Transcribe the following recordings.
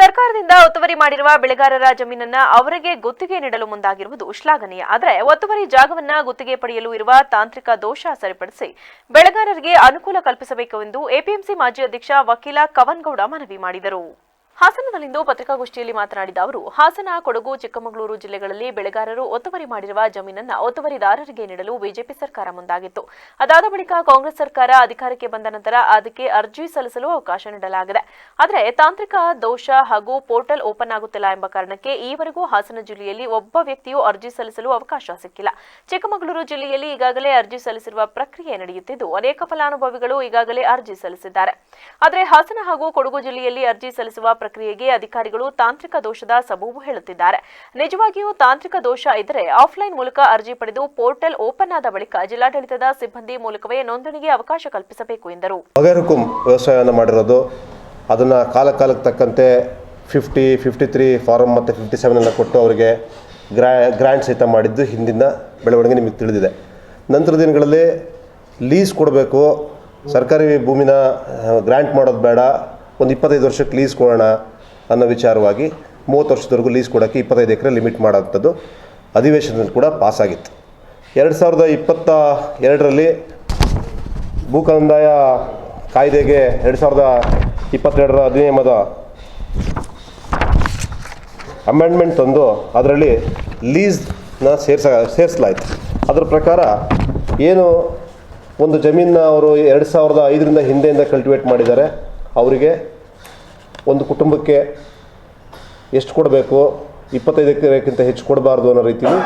ಸರ್ಕಾರದಿಂದ ಒತ್ತುವರಿ ಮಾಡಿರುವ ಬೆಳೆಗಾರರ ಜಮೀನನ್ನ ಅವರಿಗೆ ಗುತ್ತಿಗೆ ನೀಡಲು ಮುಂದಾಗಿರುವುದು ಶ್ಲಾಘನೀಯ. ಆದರೆ ಒತ್ತುವರಿ ಜಾಗವನ್ನ ಗುತ್ತಿಗೆ ಪಡೆಯಲು ಇರುವ ತಾಂತ್ರಿಕ ದೋಷ ಸರಿಪಡಿಸಿ ಬೆಳೆಗಾರರಿಗೆ ಅನುಕೂಲ ಕಲ್ಪಿಸಬೇಕು ಎಂದು ಎಪಿಎಂಸಿ ಮಾಜಿ ಅಧ್ಯಕ್ಷ ವಕೀಲ ಕವನ್ಗೌಡ ಮನವಿ ಮಾಡಿದರು. ಹಾಸನದಲ್ಲಿಂದು ಪತ್ರಿಕಾಗೋಷ್ಠಿಯಲ್ಲಿ ಮಾತನಾಡಿದ ಅವರು, ಹಾಸನ, ಕೊಡಗು, ಚಿಕ್ಕಮಗಳೂರು ಜಿಲ್ಲೆಗಳಲ್ಲಿ ಬೆಳೆಗಾರರು ಒತ್ತುವರಿ ಮಾಡಿರುವ ಜಮೀನನ್ನ ಒತ್ತುವರಿದಾರರಿಗೆ ನೀಡಲು ಬಿಜೆಪಿ ಸರ್ಕಾರ ಮುಂದಾಗಿತ್ತು. ಅದಾದ ಬಳಿಕ ಕಾಂಗ್ರೆಸ್ ಸರ್ಕಾರ ಅಧಿಕಾರಕ್ಕೆ ಬಂದ ನಂತರ ಅದಕ್ಕೆ ಅರ್ಜಿ ಸಲ್ಲಿಸಲು ಅವಕಾಶ ನೀಡಲಾಗಿದೆ. ಆದರೆ ತಾಂತ್ರಿಕ ದೋಷ ಹಾಗೂ ಪೋರ್ಟಲ್ ಓಪನ್ ಆಗುತ್ತಿಲ್ಲ ಎಂಬ ಕಾರಣಕ್ಕೆ ಈವರೆಗೂ ಹಾಸನ ಜಿಲ್ಲೆಯಲ್ಲಿ ಒಬ್ಬ ವ್ಯಕ್ತಿಯು ಅರ್ಜಿ ಸಲ್ಲಿಸಲು ಅವಕಾಶ ಸಿಕ್ಕಿಲ್ಲ. ಚಿಕ್ಕಮಗಳೂರು ಜಿಲ್ಲೆಯಲ್ಲಿ ಈಗಾಗಲೇ ಅರ್ಜಿ ಸಲ್ಲಿಸಿರುವ ಪ್ರಕ್ರಿಯೆ ನಡೆಯುತ್ತಿದ್ದು, ಅನೇಕ ಫಲಾನುಭವಿಗಳು ಈಗಾಗಲೇ ಅರ್ಜಿ ಸಲ್ಲಿಸಿದ್ದಾರೆ. ಆದರೆ ಹಾಸನ ಹಾಗೂ ಕೊಡಗು ಜಿಲ್ಲೆಯಲ್ಲಿ ಅರ್ಜಿ ಸಲ್ಲಿಸುವ ಪ್ರಕ್ರಿಯೆಗೆ ಅಧಿಕಾರಿಗಳು ತಾಂತ್ರಿಕ ದೋಷದ ಸಬೂಬು ಹೇಳುತ್ತಿದ್ದಾರೆ. ನಿಜವಾಗಿಯೂ ತಾಂತ್ರಿಕ ದೋಷ ಇದ್ದರೆ ಆಫ್ಲೈನ್ ಮೂಲಕ ಅರ್ಜಿ ಪಡೆದು ಪೋರ್ಟಲ್ ಓಪನ್ ಆದ ಬಳಿಕ ಜಿಲ್ಲಾಡಳಿತದ ಸಿಬ್ಬಂದಿ ಮೂಲಕವೇ ನೋಂದಣಿಗೆ ಅವಕಾಶ ಕಲ್ಪಿಸಬೇಕು ಎಂದರು. ಮಾಡಿರೋದು, ಅದನ್ನು ಕಾಲ ಕಾಲಕ್ಕೆ ತಕ್ಕಂತೆ ಫಿಫ್ಟಿ ಫಿಫ್ಟಿ ತ್ರೀ ಫಾರಮ್ ಮತ್ತು ಫಿಫ್ಟಿ ಸೆವೆನ್ ಎಲ್ಲ ಕೊಟ್ಟು ಅವರಿಗೆ ಗ್ರಾ ಗ್ರ್ಯಾಂಡ್ ಸಹಿತ ಮಾಡಿದ್ದು ಹಿಂದಿನ ಬೆಳವಣಿಗೆ ನಿಮಗೆ ತಿಳಿದಿದೆ. ನಂತರ ದಿನಗಳಲ್ಲಿ ಲೀಸ್ ಕೊಡಬೇಕು, ಸರ್ಕಾರಿ ಭೂಮಿನ ಗ್ರ್ಯಾಂಟ್ ಮಾಡೋದು ಬೇಡ ಒಂದು ಇಪ್ಪತ್ತೈದು ವರ್ಷಕ್ಕೆ ಲೀಸ್ ಕೊಡೋಣ ಅನ್ನೋ ವಿಚಾರವಾಗಿ ಮೂವತ್ತು ವರ್ಷದವರೆಗೂ ಲೀಸ್ ಕೊಡೋಕ್ಕೆ ಇಪ್ಪತ್ತೈದು ಎಕರೆ ಲಿಮಿಟ್ ಮಾಡೋಂಥದ್ದು ಅಧಿವೇಶನದಲ್ಲಿ ಕೂಡ ಪಾಸಾಗಿತ್ತು ಎರಡು ಸಾವಿರದ ಇಪ್ಪತ್ತ ಎರಡರಲ್ಲಿ ಭೂ ಕಂದಾಯ ಕಾಯ್ದೆಗೆ ಎರಡು ಸಾವಿರದ ಇಪ್ಪತ್ತೆರಡರ ಅಧಿನಿಯಮದ ಅಮೆಂಡ್ಮೆಂಟ್ ತಂದು ಅದರಲ್ಲಿ ಲೀಸ್ನ ಸೇರ್ಸ, ಸೇರಿಸಲಾಯಿತು. ಅದರ ಪ್ರಕಾರ ಏನು ಒಂದು ಜಮೀನನ್ನ ಅವರು ಎರಡು ಸಾವಿರದ ಐದರಿಂದ ಹಿಂದೆಯಿಂದ ಕಲ್ಟಿವೇಟ್ ಮಾಡಿದ್ದಾರೆ ಅವರಿಗೆ ಒಂದು ಕುಟುಂಬಕ್ಕೆ ಎಷ್ಟು ಕೊಡಬೇಕು, ಇಪ್ಪತ್ತೈದು ಎಕರೆಗಿಂತ ಹೆಚ್ಚು ಕೊಡಬಾರ್ದು ಅನ್ನೋ ರೀತಿಯಲ್ಲಿ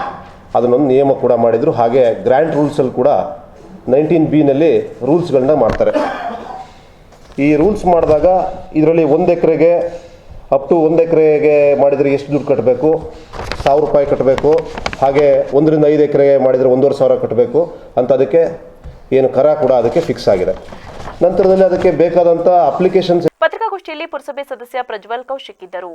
ಅದನ್ನೊಂದು ನಿಯಮ ಕೂಡ ಮಾಡಿದರು. ಹಾಗೆ ಗ್ರ್ಯಾಂಡ್ ರೂಲ್ಸಲ್ಲಿ ಕೂಡ ನೈನ್ಟೀನ್ ಬಿನಲ್ಲಿ ರೂಲ್ಸ್ಗಳನ್ನ ಮಾಡ್ತಾರೆ. ಈ ರೂಲ್ಸ್ ಮಾಡಿದಾಗ ಇದರಲ್ಲಿ ಒಂದು ಎಕರೆಗೆ ಅಪ್ ಟು ಒಂದು ಎಕರೆಗೆ ಮಾಡಿದರೆ ಎಷ್ಟು ದುಡ್ಡು ಕಟ್ಟಬೇಕು ಸಾವಿರ ರೂಪಾಯಿ ಕಟ್ಟಬೇಕು ಹಾಗೆ ಒಂದರಿಂದ ಐದು ಎಕರೆಗೆ ಮಾಡಿದರೆ ಒಂದೂವರೆ ಸಾವಿರ ಕಟ್ಟಬೇಕು ಅಂತ ಅದಕ್ಕೆ ಏನು ಕರ ಕೂಡ ಅದಕ್ಕೆ ಫಿಕ್ಸ್ ಆಗಿದೆ. ನಂತರದಲ್ಲಿ ಅದಕ್ಕೆ ಬೇಕಾದಂತಹ ಅಪ್ಲಿಕೇಶನ್ಸ್ ಪತ್ರಿಕಾಗೋಷ್ಠಿಯಲ್ಲಿ ಪುರಸಭೆ ಸದಸ್ಯ ಪ್ರಜ್ವಲ್ ಕೌಶಿಕ್ ಇದ್ದರು.